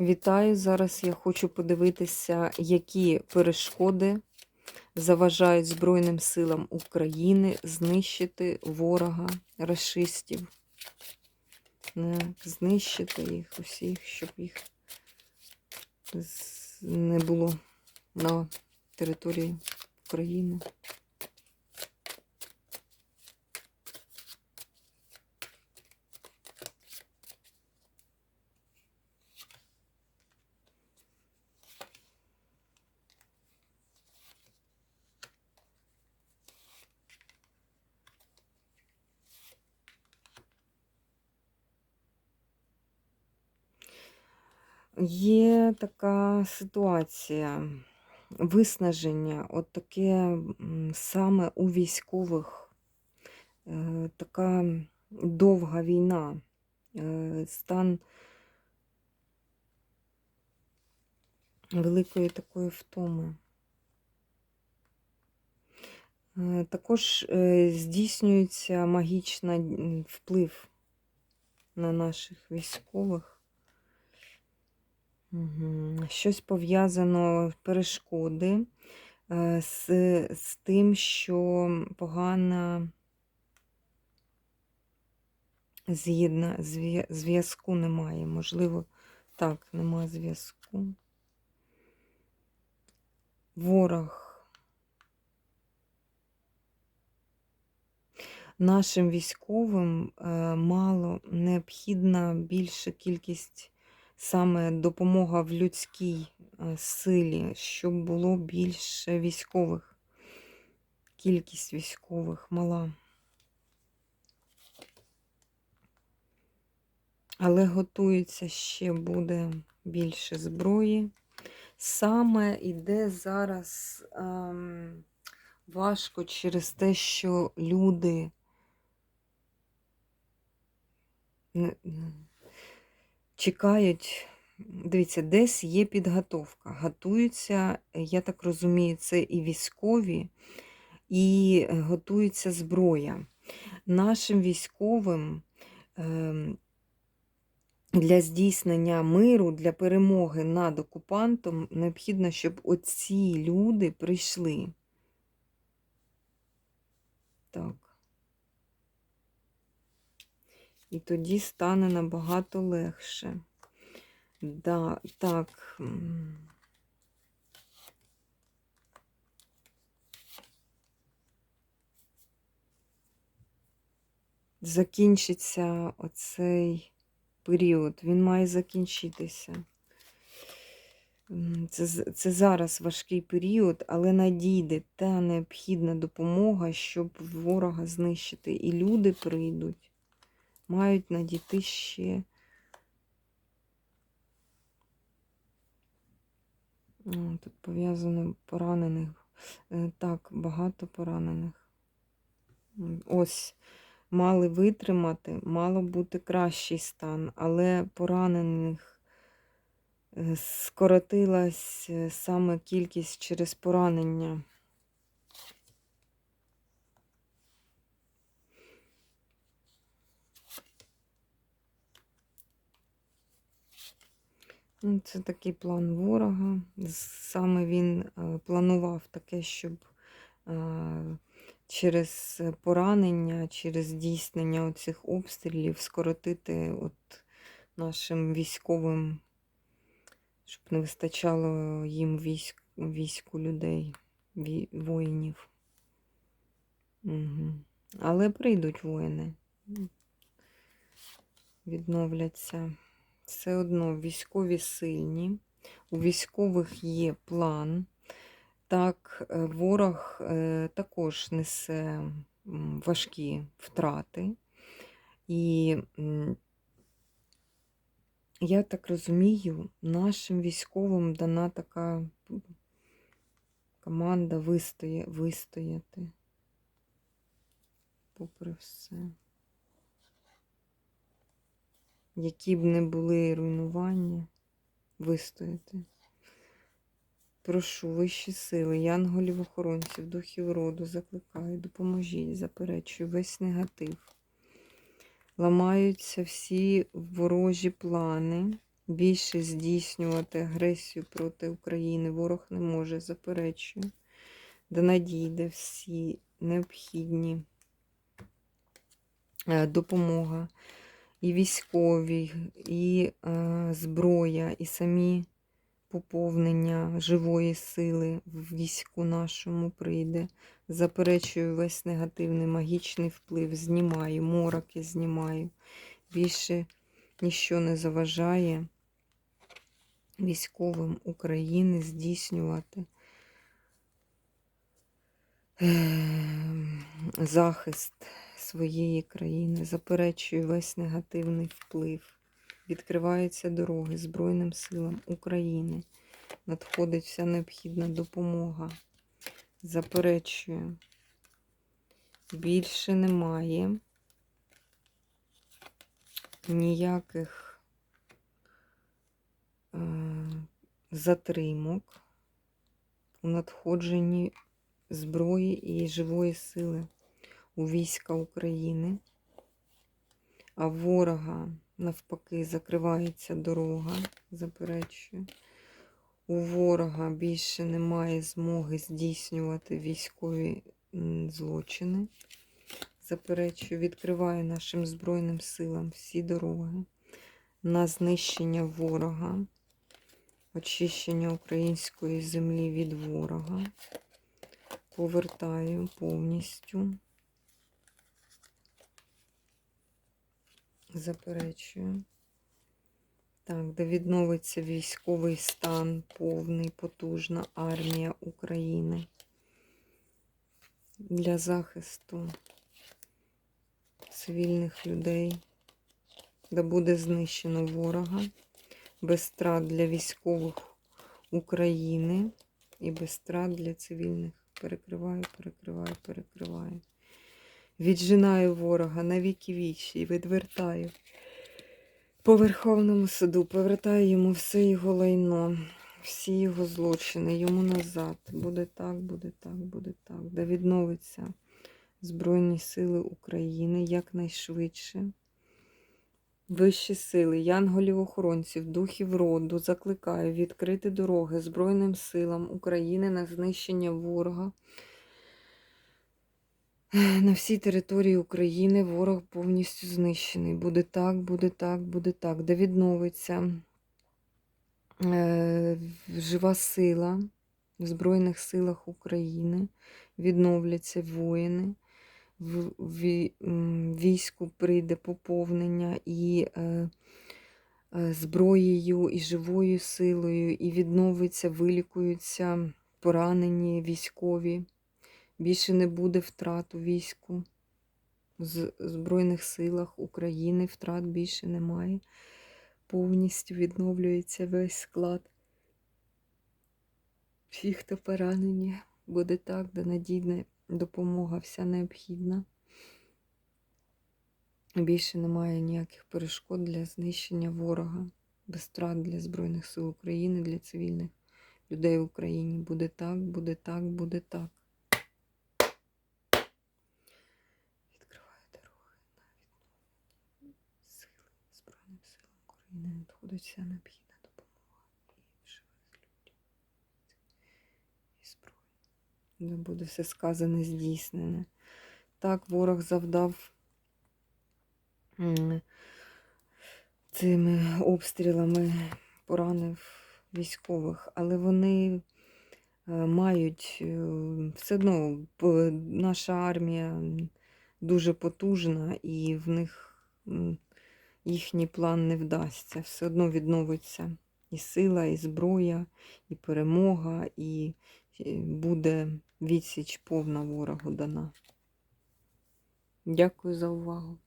Вітаю! Зараз я хочу подивитися, які перешкоди заважають Збройним силам України знищити ворога расистів. Знищити їх усіх, щоб їх не було на території України. Є така ситуація, виснаження, от таке саме у військових, е, така довга війна, е, стан великої такої втоми. Е, Також здійснюється магічний вплив на наших військових. Щось пов'язано перешкоди е, з, з тим, що погана з'єдна, зв'язку немає. Можливо, так, немає зв'язку. Ворог. Нашим військовим е, мало необхідна більша кількість саме допомога в людській е, силі, щоб було більше військових. Кількість військових мала. Але готується ще буде більше зброї. Саме іде зараз ем, важко через те, що люди чекають. Дивіться, десь є підготовка. Готуються, я так розумію, це і військові, і е, готується зброя. Нашим військовим ем, для здійснення миру, для перемоги над окупантом необхідно, щоб оці люди прийшли. Так. І тоді стане набагато легше. Да, так. Закінчиться оцей період. Він має закінчитися. Це, це зараз важкий період, але надійде та необхідна допомога, щоб ворога знищити. І люди прийдуть, мають надійти ще. Тут пов'язано поранених. Е, Так, багато поранених. Ось, мали витримати, мало бути кращий стан, але поранених е, скоротилась е, саме кількість через поранення. Це такий план ворога. Саме він е, планував таке, щоб е, через поранення, через здійснення оцих обстрілів скоротити от нашим військовим, щоб не вистачало їм військ, війську людей, воїнів. Угу. Але прийдуть воїни, відновляться. Все одно військові сильні, у військових є план. Так, е, ворог е, також несе важкі втрати. І я так розумію, нашим військовим дана така команда вистоя, вистояти. Попри все. Які б не були руйнування, вистояти. Прошу вищі сили, янголів охоронців, духів роду, закликаю, допоможіть, заперечую весь негатив. Ламаються всі ворожі плани, більше здійснювати агресію проти України. Ворог не може, заперечую. До надійде всі необхідні е, допомога, і військові, і е, зброя, і самі поповнення живої сили в війську нашому прийде. Заперечую весь негативний магічний вплив, знімаю, мороки знімаю. Більше ніщо не заважає військовим України здійснювати ем, захист своєї країни. Заперечую весь негативний вплив. Відкриваються дороги Збройним силам України. Надходить вся необхідна допомога. Заперечую. Більше немає ніяких е, затримок у надходженні зброї і живої сили у війська України, а ворога навпаки закривається дорога, заперечую. У ворога більше немає змоги здійснювати військові злочини. Заперечую, відкриваю нашим Збройним силам всі дороги на знищення ворога, очищення української землі від ворога. Повертаю повністю. Заперечую. Так, де відновиться військовий стан, повний, потужна армія України для захисту цивільних людей, де буде знищено ворога, без страт для військових України і без страт для цивільних. Перекриваю, перекриваю, перекриваю. Віджинаю ворога на віки вічі, відвертаю. По Верховному суду повертаю йому все його лайно, всі його злочини, йому назад. Буде так, буде так, буде так. Да відновиться Збройні Сили України якнайшвидше. Вищі сили, янголів-охоронців, духів роду закликаю відкрити дороги Збройним силам України на знищення ворога. На всій території України ворог повністю знищений. Буде так, буде так, буде так. Де відновиться е, жива сила в Збройних силах України, відновляться воїни, в війську прийде поповнення і е, е, зброєю, і живою силою, і відновиться, вилікуються поранені військові. Більше не буде втрат у війську. З Збройних силах України втрат більше немає. Повністю відновлюється весь склад. Всі, хто поранені, буде так, де надійна допомога вся необхідна. Більше немає ніяких перешкод для знищення ворога, без втрат для Збройних сил України, для цивільних людей в Україні. Буде так, буде так, буде так. Відкриваю дороги на відновлення сили Збройним силам України. Надходить вся необхідна допомога і живих людям. І зброї. Де буде все сказане, здійснене. Так, ворог завдав цими обстрілами, поранив військових, але вони е, мають е, все одно наша армія дуже потужна, і в них їхній план не вдасться. Все одно відновиться і сила, і зброя, і перемога, і е, буде відсіч повна ворогу дана. Дякую за увагу.